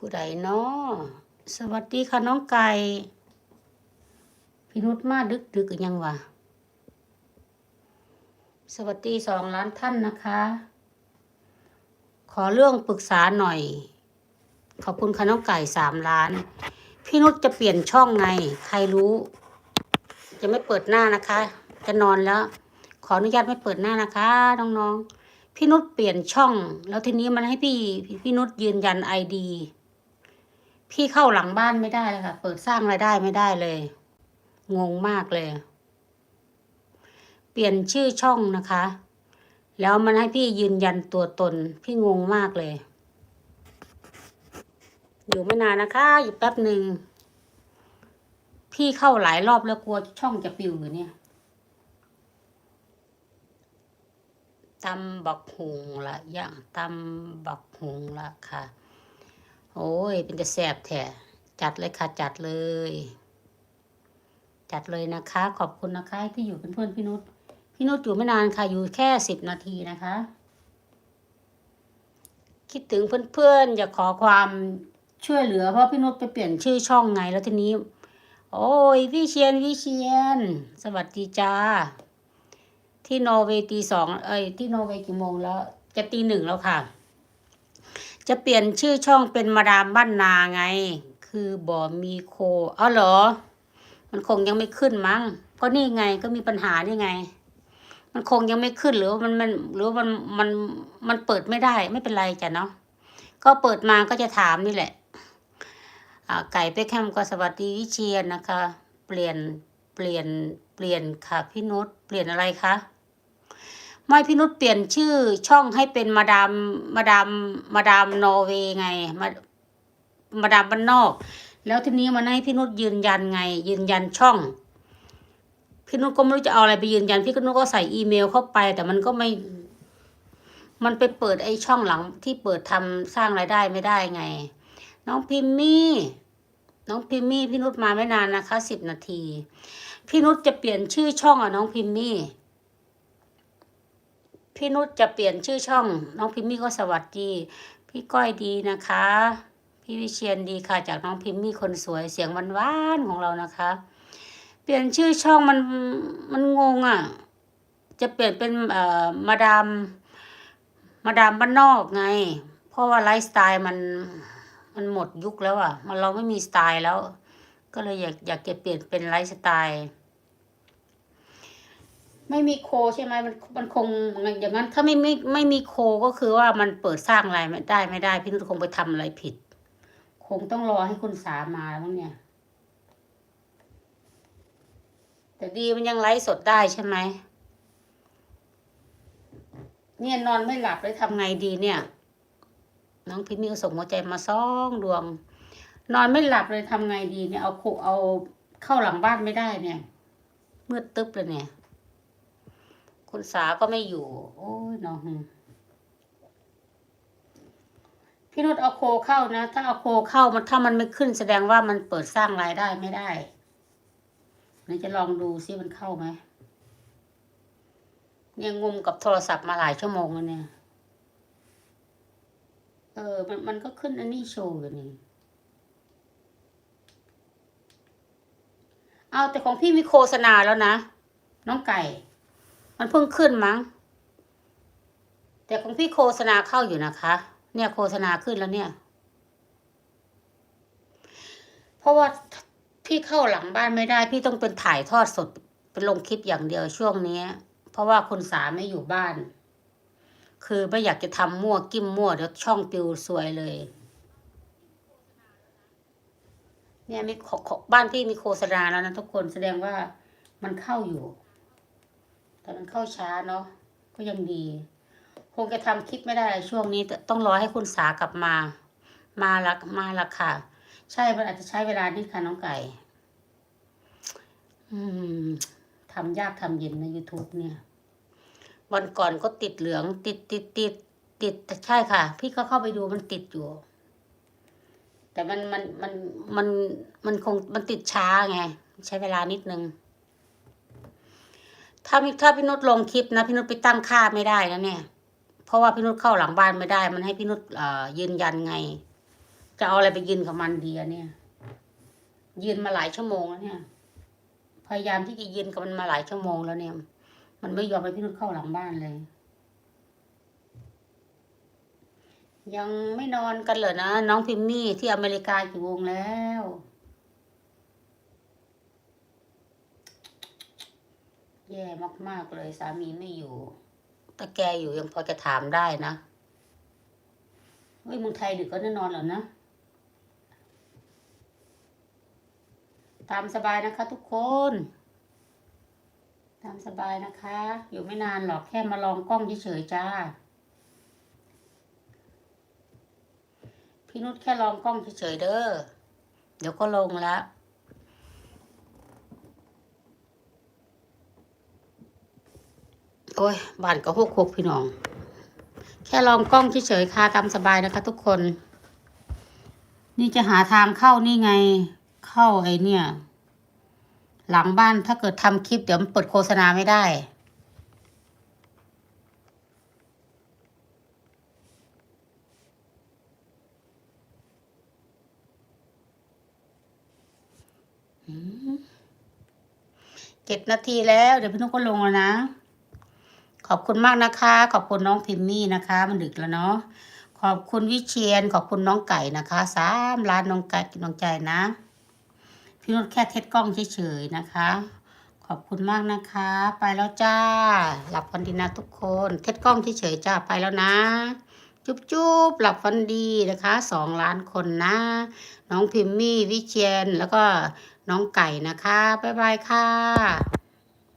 ผู้ใดเนาะสวัสดีค่ะน้องไก่พี่นุชมาดึกดึกยังวะสวัสดีสองล้านท่านนะคะ ขอเรื่องปรึกษาหน่อย ขอบคุณค่ะน้องไก่สามล้าน พี่นุชจะเปลี่ยนช่องไง ใครรู้ จะไม่เปิดหน้านะคะ จะนอนแล้ว ขออนุญาตไม่เปิดหน้านะคะน้องๆพี่นุชเปลี่ยนช่อง แล้วทีนี้มันให้พี่พี่นุชยืนยันไอดี พี่เข้าหลังบ้านไม่ได้เลยค่ะ เปิดสร้างรายได้ไม่ได้เลย งงมากเลย เปลี่ยนชื่อช่องนะคะ แล้วมันให้พี่ยืนยันตัวตน พี่งงมากเลย อยู่ไม่นานนะคะอยู่แป๊บหนึ่งพี่เข้าหลายรอบแล้วกลัวช่องจะปิวอยู่เนี่ยตำบักหุงละอย่างตำบักหุงละค่ะ โอ้ย เป็นจะแสบแท้จัดเลยค่ะ จัดเลย จัดเลยนะคะ ขอบคุณนะคะที่อยู่เป็นเพื่อนพี่นุชพี่นุชอยู่ไม่นานค่ะ อยู่แค่สิบนาทีนะคะ คิดถึงเพื่อนๆ อยากขอความช่วยเหลือ เพราะพี่นุชไปเปลี่ยนชื่อช่องไงแล้วทีนี้ โอ้ยวิเชียนวิเชียน สวัสดีจ้า ที่นอร์เวย์ตีสองเอ้ยที่นอร์เวย์กี่โมงแล้ว จะตีหนึ่งแล้วค่ะ จะเปลี่ยนชื่อช่องเป็นมาดามบ้านนาไง คือบ่มีโคอ๋อเหรอ มันคงยังไม่ขึ้นมั้ง ก็นี่ไงก็มีปัญหานี่ไง มันคงยังไม่ขึ้นหรือว่ามันมันหรือว่ามันมันมันเปิดไม่ได้ไม่เป็นไรจ้ะเนาะก็เปิดมาก็จะถามนี่แหละอ่าไก่เป๊กแฮมก็สวัสดีวิเชียนนะคะ เปลี่ยนเปลี่ยนเปลี่ยนค่ะพี่นุชเปลี่ยนอะไรคะ ไม่พี่นุชเปลี่ยนชื่อช่องให้เป็นมาดามมาดามมาดามนอร์เวย์ไงมามาดามบ้านนอก แล้วทีนี้มันให้พี่นุชยืนยันไง ยืนยันช่อง พี่นุชก็ไม่รู้จะเอาอะไรไปยืนยัน พี่นุชก็ใส่อีเมลเข้าไป แต่มันก็ไม่ มันไปเปิดไอ้ช่องหลังที่เปิดทำสร้างรายได้ไม่ได้ไง น้องพิมมี่น้องพิมมี่พี่นุชมาไม่นานนะคะสิบนาที พี่นุชจะเปลี่ยนชื่อช่องอะน้องพิมมี่ พี่นุชจะเปลี่ยนชื่อช่อง น้องพิมมี่ก็สวัสดี พี่ก้อยดีนะคะ พี่วิเชียนดีค่ะจากน้องพิมมี่คนสวยเสียงหวานๆของเรานะคะ เปลี่ยนชื่อช่องมันมันงงอะ จะเปลี่ยนเป็นเอ่อมาดามมาดามบ้านนอกไง เพราะว่าไลฟ์สไตล์มันมันหมดยุคแล้วอะ มันเราไม่มีสไตล์แล้ว ก็เลยอยากอยากจะเปลี่ยนเป็นไลฟ์สไตล์ ไม่มีโคใช่ไหมมันมันคงอย่างนั้น ถ้าไม่ไม่ไม่มีโคก็คือว่ามันเปิดสร้างอะไรไม่ได้ไม่ได้ พี่นุชคงไปทำอะไรผิด คงต้องรอให้คุณสามาแล้วเนี่ย แต่ดีมันยังไลฟ์สดได้ใช่ไหมเนี่ยนอนไม่หลับเลยทำไงดีเนี่ย น้องพิมมี่ก็ส่งหัวใจมาสองดวง นอนไม่หลับเลยทำไงดีเนี่ยเอาโคเอาเข้าหลังบ้านไม่ได้เนี่ยมืดตึ๊บเลยเนี่ย คุณสาก็ไม่อยู่ โอ้ยน้องพี่นุชเอาโคเข้านะ ถ้าเอาโคเข้ามันถ้ามันไม่ขึ้นแสดงว่ามันเปิดสร้างรายได้ไม่ได้นี่จะลองดูซิมันเข้าไหมเนี่ยงมกับโทรศัพท์มาหลายชั่วโมงแล้วเนี่ย เออ มันมันก็ขึ้นอันนี้โชว์อยู่นี่ เอาแต่ของพี่มีโฆษณาแล้วนะ น้องไก่ มันเพิ่งขึ้นมั้ง แต่ของพี่โฆษณาเข้าอยู่นะคะ เนี่ยโฆษณาขึ้นแล้วเนี่ย เพราะว่าพี่เข้าหลังบ้านไม่ได้ พี่ต้องเป็นถ่ายทอดสด เป็นลงคลิปอย่างเดียวช่วงนี้ เพราะว่าคุณสาไม่อยู่บ้าน คือไม่อยากจะทำมั่วกิ้มมั่วเดี๋ยวช่องปิวสวยเลย เนี่ยมีขขบ้านพี่มีโฆษณาแล้วนะทุกคนแสดงว่ามันเข้าอยู่ แต่มันเข้าช้าเนาะก็ยังดี คงจะทำคลิปไม่ได้ช่วงนี้ต้องรอให้คุณสากลับมา มาละมาละค่ะ ใช่มันอาจจะใช้เวลานิดค่ะน้องไก่ อืมทำยากทำเย็นใน YouTube เนี่ย วันก่อนก็ติดเหลือง ติดติดติดติดใช่ค่ะ พี่ก็เข้าไปดูมันติดอยู่ แต่มันมันมันมันมันคงมันติดช้าไง ใช้เวลานิดนึง ถ้าพี่ถ้าพี่นุชลงคลิปนะพี่นุชไปตั้งค่าไม่ได้นะเนี่ย เพราะว่าพี่นุชเข้าหลังบ้านไม่ได้ มันให้พี่นุชเอ่ยืนยันไง จะเอาอะไรไปยืนกับมันดีอะเนี่ย ยืนมาหลายชั่วโมงแล้วเนี่ย พยายามที่จะยืนกับมันมาหลายชั่วโมงแล้วเนี่ย มันไม่ยอมให้พี่นุชเข้าหลังบ้านเลย ยังไม่นอนกันเหรอนะน้องพิมมี่ที่อเมริกากี่วงแล้ว แย่มาก ๆ เลยสามีไม่อยู่แต่แกอยู่ยังพอจะถามได้นะ เฮ้ยเมึงไทยดึกก็แน่นอนเหรอนะ ตามสบายนะคะทุกคน ตามสบายนะคะ อยู่ไม่นานหรอกแค่มาลองกล้องเฉยๆจ้า พี่นุชแค่ลองกล้องเฉยๆเด้อ เดี๋ยวก็ลงแล้ว โอ้ยบ้านก็หกหกพี่น้อง แค่ลองกล้องเฉยๆค่ะตามสบายนะคะ ทุกคน นี่จะหาทางเข้านี่ไง เข้าไอเนี่ย หลังบ้านถ้าเกิดทำคลิปเดี๋ยวมันเปิดโฆษณาไม่ได้เจ็ดนาทีแล้ว เดี๋ยวพี่นุ๊กก็ลงแล้วนะ ขอบคุณมากนะคะ ขอบคุณน้องพิมมี่นะคะ มันดึกแล้วเนาะขอบคุณวิเชียนขอบคุณน้องไก่นะคะสามล้านน้องไก่น้องใจนะพี่นุชแค่เทสกล้องเฉยๆนะคะ ขอบคุณมากนะคะ ไปแล้วจ้า หลับฝันดีนะทุกคน เทสกล้องเฉยๆจ้าไปแล้วนะ จุ๊บจุ๊บหลับฝันดีนะคะสองล้านคนนะ น้องพิมมี่วิเชียนแล้วก็น้องไก่นะคะบ๊ายบายค่ะ